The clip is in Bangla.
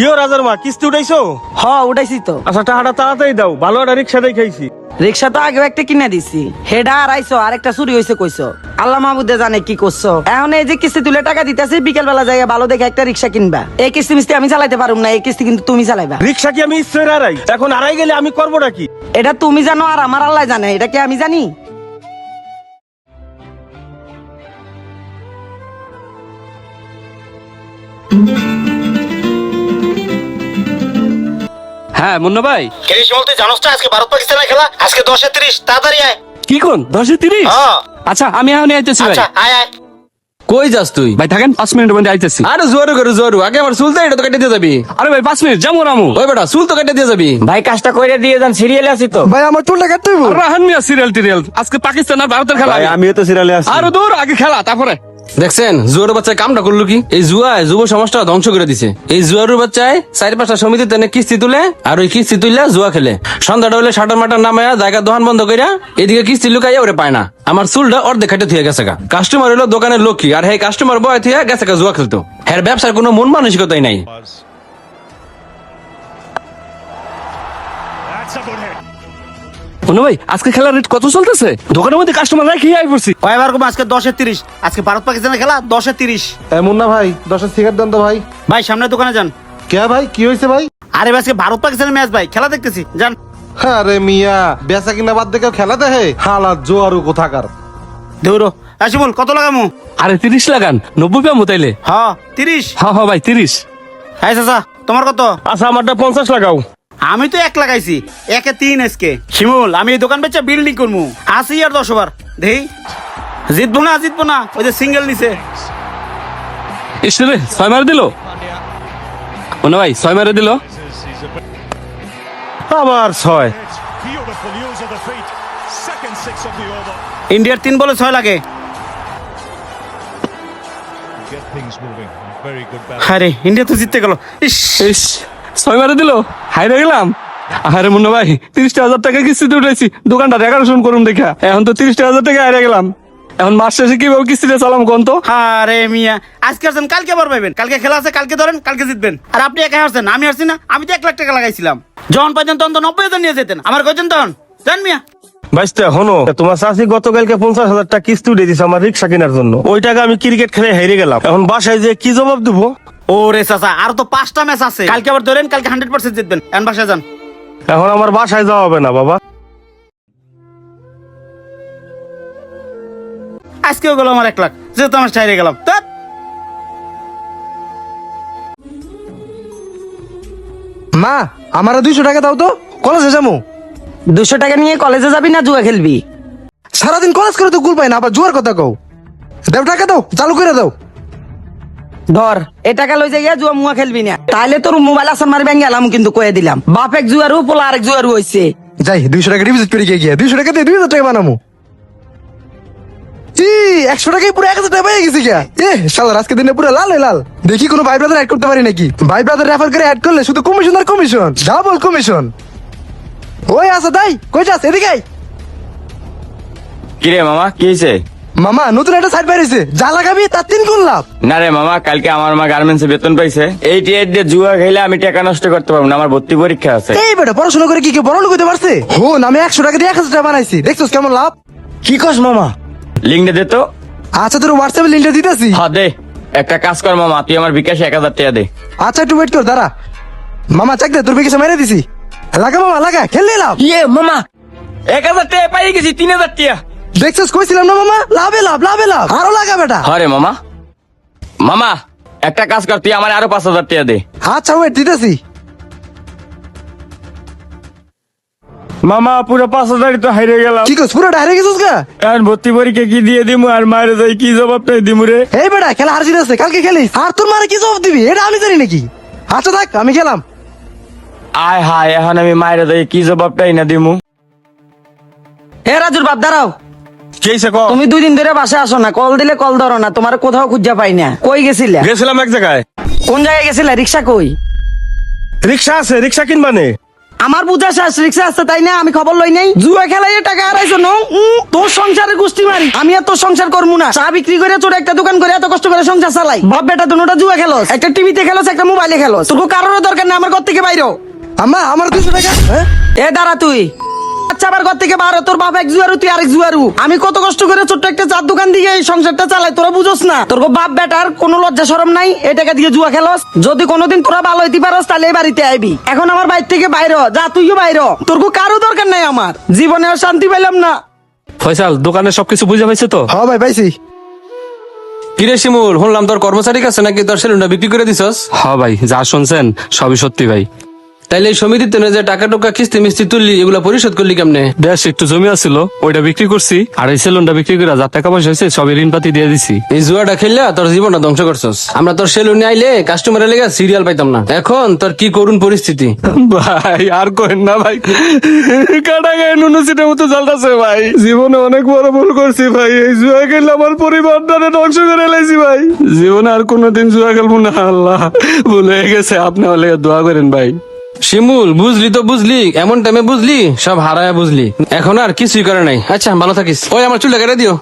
কিও রাজার মা কিস্তি উঠাইছো? হ উঠাইছি তো। আচ্ছা টাকাটা তাড়াতাড়ি দাও ভালো একটা রিক্সা দেখাইছি রিক্সা তো আগেও একটা কিনে দিছি। হেডা আড়াইশো আর একটা চুরি হয়েছে কইছো আল্লাহ মাহবুদে জানে কি করছ এখন এই যে কিস্তি তুলে টাকা দিতেছি বিকেল বেলা যাই ভালো দেখে একটা রিক্সা কিনবা। এই কিস্তি মিস্তি আমি চালাইতে পারুম না এই কিস্তি কিন্তু তুমি চালাইবা। রিক্সা কি আমি ইচ্ছে আড়াই এখন আড়াই গেলে আমি করবোটা কি? এটা তুমি জানো আর আমার আল্লাহ জানে এটা কি আমি জানি? হ্যাঁ মুন্না ভাই। কিরিশ বলতে জানোস তো আজকে ভারত পাকিস্তানের খেলা আজকে দশে তিরিশ তাড়াতাড়ি আয়। কি কোন দশে তিরিশ? হ্যাঁ। আচ্ছা আমি এখন আইতেছি ভাই। আচ্ছা আয় আয়। কই যাস তুই? ভাই থাকেন পাঁচ মিনিটের মধ্যে আইতেছি। আরে জোয়ারু করে জোয়ারু আগে আমার চুল এটা তো কেটে দিয়ে যাবি। আরে ভাই পাঁচ মিনিট যাব রামু। ওই বেটা চুল তো কেটে দিয়ে যাবি। ভাই কাজটা কইরে দিয়ে যান সিরিয়ালে আছি তো। ভাই আমার চুলটা কাটতে হইব রাহান মিয়া সিরিয়াল টিরিয়াল। আজকে পাকিস্তান আর ভারতের খেলা ভাই আমিও তো সিরিয়ালে আছি। আরও দূর আগে খেলা তারপরে। দেখছেন, জুয়ারু বাচ্চায় কামটা করল কি? এই জুয়ায় যুব সমাজটা ধ্বংস করে দিছে। এই জুয়ারু বাচ্চায় চারি পাঁচটা সমিতিতে কিস্তি তুলে আর ওই কিস্তি তুললে জুয়া খেলে। সন্ধ্যাটা হলে সাটার মাটার নামায়া জায়গা দোকান বন্ধ করিয়া এদিকে কিস্তি লুকাইয়া ওরে পায় না। আমার চুলটা অর্ধেক খাটে থুয়ে গেছে গা। কাস্টমার হলো দোকানের লক্ষ্মী আর হে কাস্টমার বয় থুয়ে গেছে গা জুয়া খেলতো। হ্যাঁ ব্যবসার কোনো মন মানসিকতাই নাই। মুন্না ভাই আজকে খেলার রেট কত চলতেছে? দোকানের মধ্যে কাস্টমার রাখি আই পড়ছি কয় বার কম আজকে দশে তিরিশ। আজকে ভারত পাকিস্তানের খেলা দশে তিরিশ। মুন্না ভাই দশের সিগারেট দেন তো ভাই। ভাই সামনে দোকানে যান। কে ভাই? কি হয়েছে ভাই? আরে ভাই, আজকে ভারত পাকিস্তানের ম্যাচ ভাই। খেলা দেখতেছি যান। আরে মিয়া বেচা কিনা বাদ দেখে খেলা দেখে? হালা জোয়ারু কোথাকার। দেউরো আসিমুল কত লাগামু? আরে তিরিশ লাগান। নব্বই পাবো তাইলে? হ তিরিশ। হ্যাঁ হ্যাঁ ভাই তিরিশ। হ্যাঁ চাচা তোমার কত? আচ্ছা আমারটা পঞ্চাশ লাগাও। আমি তো এক লাগাইছি একে তিন এসকে। শিমুল আমি এই দোকান বেচা বিল্ডিং করব আসি আর দশ ওভার। দেই। জিতবো না জিতবো না ওই যে সিঙ্গেল নিছে। এসে রে ছয় মারে দিল? মুন্না ভাই ছয় মারে দিল? আবার ছয়. ইন্ডিয়ার তিন বলে ছয় লাগে। Balance. আরে ইন্ডিয়া তো জিততে গেল। ইস। ইস। ছয় মারে দিল হাইরে গেলাম। আরে মুন্না ভাই তিরিশটা হাজার টাকা কিস্তিতে উঠেছি দোকানটা এগারোশো করুন দেখা। এখন তো তিরিশটা হাজার টাকা হারিয়ে গেলাম। এখন মাস শেষে কীভাবে কিস্তিতে চালাম কোন তো? আরে মিয়া আজকে আসছেন কালকে আবার পাইবেন। কালকে খেলা আছে কালকে ধরেন কালকে জিতবেন। আর আপনি একা হারছেন আমি হারছি না আমি তো এক লাখ টাকা লাগাইছিলাম। যখন পাইতেন তখন তো নব্বই হাজার নিয়ে যেতেন আমার কইছেন তখন? জান মিয়া। বাইশটা হনো তোমার চাষি গতকালকে পঞ্চাশ হাজার টাকা কিস্তি উঠে দিছে আমার রিক্সা কেনার জন্য। ওই টাকা আমি ক্রিকেট খেলে হেরে গেলাম। এখন বাসায় যে কি জবাব দেবো? ও রে চাচা আর তো পাঁচটা ম্যাচ আছে। কালকে আবার ধরেন কালকে হান্ড্রেড পার্সেন্ট জিতবেন। এন বাসায় যান। এখন আমার বাসায় যাওয়া হবে না বাবা। আজকেও গেল আমার এক লাখ যেহেতু আমার চাইরে গেলাম। মা আমার দুইশো টাকা দাও তো কলেজে যাব। দুশো টাকা নিয়ে কলেজে যাবি না জুয়া খেলবি? সারাদিন কলেজ করে তো গুল পাই না আবার জুয়ার কথা কও। দেও টাকা দাও চালু করে দাও। ধর এ টাকা লই যাইয়া জুয়া মুয়া খেলবি না। তাইলে তোর মোবাইল আসান মারি ব্যাঙ্গে এলাম কিন্তু কয়ে দিলাম। বাপ এক জুয়ারু পোলা আরেক জুয়ারু হইছে। যাই দুইশো টাকা ডিপোজিট করে গিয়ে গিয়ে দুইশো টাকা দিয়ে দুই হাজার টাকা বানামু। একশো টাকায় পুরো এক হাজার টাকা পেয়ে গেছি গা। এ শালার আজকে দিনে পুরো লাল লাল। দেখি কোনো ভাই ব্রাদার অ্যাড করতে পারি নাকি? ভাই ব্রাদার রেফার করে অ্যাড করলে শুধু কমিশন আর কমিশন ডাবল কমিশন ওই আসা তাই কই যাস এদিকে। কিরে মামা কি হয়েছে মামা নতুন একটা সাইড বেরিয়েছে যা লাগাবি তার তিন গুণ লাভ। না রে মামা কালকে আমার মা গার্মেন্টসে বেতন পাইছে। এই টিয়ার দিয়ে জুয়া খেলে আমি টাকা নষ্ট করতে পারব না আমার ভর্তি পরীক্ষা আছে। এই বেটা পড়াশোনা করে কি কেউ বড় লোক পারছে? হন আমি একশো টাকা দিয়ে এক হাজার টাকা বানাইছি। দেখছোস কেমন লাভ? কি কস মামা? লিঙ্কটা দে তো। আচ্ছা তোর হোয়াটসঅ্যাপে লিঙ্কটা দিতেছি। হ দে। একটা কাজ কর মামা তুই আমার বিকাশে এক হাজার টাকা দে। আচ্ছা একটু ওয়েট কর দাঁড়া। মামা চাক দে তোর বিকেশে মেরে দিছি। লাগা মামা লাগা খেললে লাভ। ইয়ে মামা এক হাজার টাকা পাই গেছি তিন হাজার টাকা। দেখছিস কইছিলাম না মামা? লাভে লাভ লাভে লাভ। আরও লাগা বেটা। হরে মামা। মামা একটা কাজ কর তুই আমার আরও পাঁচ হাজার টাকা দে। আচ্ছা ওয়েট দিতেছি। মামা পুরো পাঁচ হাজারই তো হারিয়ে গেলাম। কি কস পুরো ডাইরে গেছিস গা? এখন ভর্তি পরীক্ষা কি দিয়ে দিমু আর মায়ের যাই কি জবাব তাই দিমু রে? এই বেটা খেলা হারজিত আছে কালকে খেলিস? আর তোর মারে কি জবাব দিবি? এটা আমি জানি নাকি। আচ্ছা দেখ আমি খেলাম। আয় হায় এখন আমি মায়ের যাই কি জবাবটাই না দিমু? হে রাজুর বাপ দাঁড়াও। তুমি দুই দিন ধরে বাসায় আসো না কল দিলে কল ধরো না তোমার কোথাও খুঁজা পাই না। কই গেছিলা? গেছিলাম এক জায়গায়। কোন জায়গায় গেছিলা? রিক্সা কই? রিক্সা আছে রিক্সা কিনবানে আমার বুঝা শেষ রিক্সা আছে তাই না? আমি খবর লই নাই। জুয়া খেলাই টাকা হারাইছো ন? উম, তোর সংসারে গুষ্টি মারি। আমি আর তোর সংসার করব না। চা বিক্রি করে তোর একটা দোকান করে এত কষ্ট করে সংসার চালাই। বাপ বেটা দুটা জুয়া খেলোস। একটা টিভিতে খেলোস একটা মোবাইলে খেলোস। তোর কারোর দরকার নেই আমার ঘর থেকে বাইরো। আম্মা আমার দুশো টাকা? এ দাঁড়া তুই। আবার ঘর থেকে বার তোর বাপ এক জুয়ারু তুই আরেক জুয়ারু। আমি কত কষ্ট করে ছোট্ট একটা চার দোকান দিয়ে এই সংসারটা চালাই তোরা বুঝোস না। তোর বাপ বেটার কোনো লজ্জা সরম নাই এই টাকা দিয়ে জুয়া খেলস। যদি কোনোদিন তোরা ভালো হইতে পারস তাহলে এই বাড়িতে আইবি। এখন আমার বাড়ি থেকে বাইর যা তুইও বাইর হ। তোর কো কারও দরকার নাই আমার। জীবনে আর শান্তি পাইলাম না। ফয়সাল দোকানে সবকিছু বুঝে পাইছে তো? হ্যাঁ ভাই পাইছি। কিরে শিমুল শুনলাম তোর কর্মচারী কাছে নাকি তোর সেলুনটা বিক্রি করে দিছস? হ্যাঁ ভাই যা শুনছেন সবই সত্যি ভাই। তাইলে এই সমিতিতে না যে টাকা টুকা কিস্তি মিস্তি তুললি এগুলা পরিশোধ করলি কেমনে? বেশ একটু জমি আছিল ওইটা বিক্রি করছি আর এই সেলুনটা বিক্রি করে যা টাকা পয়সা হয়েছে সবই ঋণ পাতি দিয়ে দিছি। এই জুয়াটা খেললে তোর জীবনটা ধ্বংস করছস। আমরা তোর সেলুনে আইলে কাস্টমারের লেগে সিরিয়াল পাইতাম না। এখন তোর কি করুন পরিস্থিতি? ভাই আর করেন না ভাই কাটা গায়ে নুনু সিটের মতো জ্বালতাছে ভাই। জীবনে অনেক বড় ভুল করছি ভাই এই জুয়া খেললে আমার পরিবার পরিবারটারে ধ্বংস করে লাইছি ভাই। জীবনে আর কোনোদিন জুয়া খেলব না আল্লাহ। ভুল গেছে আপনি হলে দোয়া করেন ভাই। শিমুল, বুঝলি তো বুঝলি, এমন টাইমে বুঝলি, সব হারায় বুঝলি। এখন আর কিছুই করে নাই। আচ্ছা ভালো থাকিস। ওই আমার চুলটা কেটে দিও